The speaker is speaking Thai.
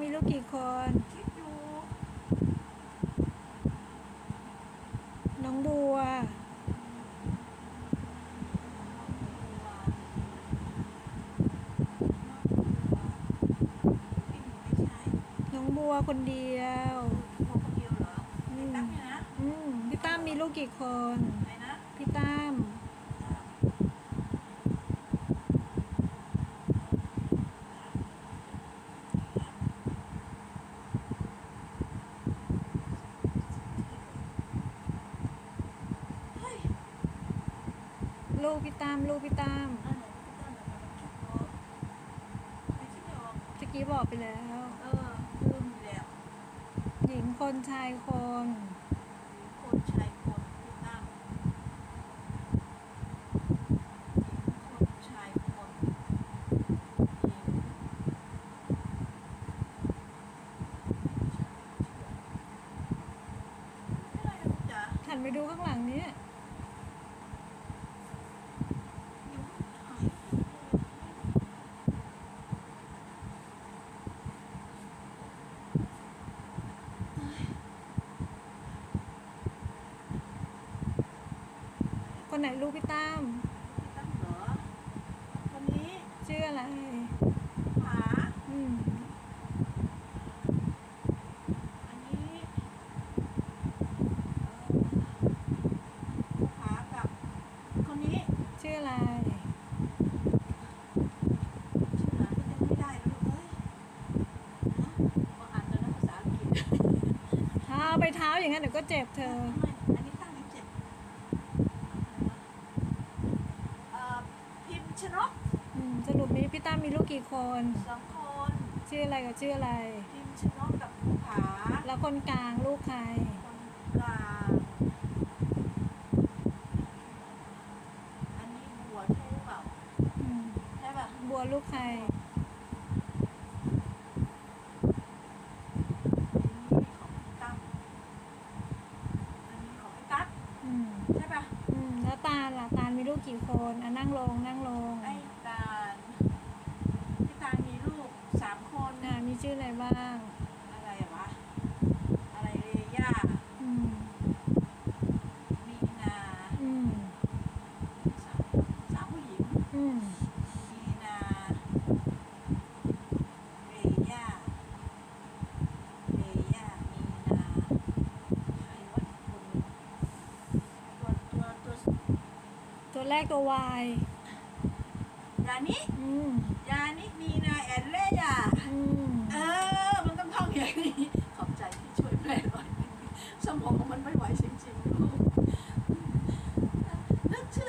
มีลูกกี่คน คิดอยู่น้องบัวไม่ใช่น้องบัวคนเดียวตัวคนเดียวเหรอไอ้ตั้งเนี่ยนะอืมพี่ตั้มมีลูกกี่คน ไหนนะ พี่ตั้ม เฮ้ย ลูกพี่ตั้มลูกพี่ตั้มอันไหนพี่ตั้งไหนมันคิดออกไม่คิดไม่ออกตะกี้บอกไปแล้ว เออลืมอยู่แล้วหญิงคนชายคน คนชายคนพี่ตั้งคนชายคนหญิงไม่ไรนะจ๊ะหันไปดูข้างหลังนี้ ยังไม่ถ่ายเฮ้ย คนไหนลูกพี่ตั้มพี่ตั้งเหรอคนนี้ชื่ออะไรผาอืมอันนี้เอ่อผากับคนนี้ชื่ออะไร ชื่อหลานก็ยังไม่ได้แล้วลูกเอ้ยนะมาอ่านแล้วนะภาษาอังกฤษ เท้าไปเท้าอย่างนั้นเดี๋ยวก็เจ็บเธอไม่อันนี้ตั้งที่เจ็ดเอ่อพิมพ์ ชนกอืมสรุปนี้พี่ตั้มมีลูกกี่คน สองคนชื่ออะไรกับชื่ออะไร พิมพ์ชนกกับภูผาแล้วคนกลางลูกใคร คนกลางอันนี้บัวใช่หรือเปล่าอืมใช่ป่ะบัวลูกใคร อันนี้ของพี่ตั้มอันนี้ของพี่ตั๊กอืมใช่ป่ะ อืมแล้วตาลล่ะตาลมีลู กกี่คนอะนั่งลงนั่งลงไอ้ตาลพี่ตาลมีลูกสามคน อ่ามีชื่ออะไรบ้าง อะไรอะวะ อะไรเรย่า อืม มีนา อืม สามสามผู้หญิง อืม มีนาเรย่าเรย่ามีนาใครวะคนตัวตัวตัว ตัวแรกตัววายยานิอืมยานิมีนาแอนเรย่าอืมเออ มันต้องท่องอย่างนี้ ขอบใจที่ช่วยแม่หน่อย สมองมันไม่ไหวจริงๆลูก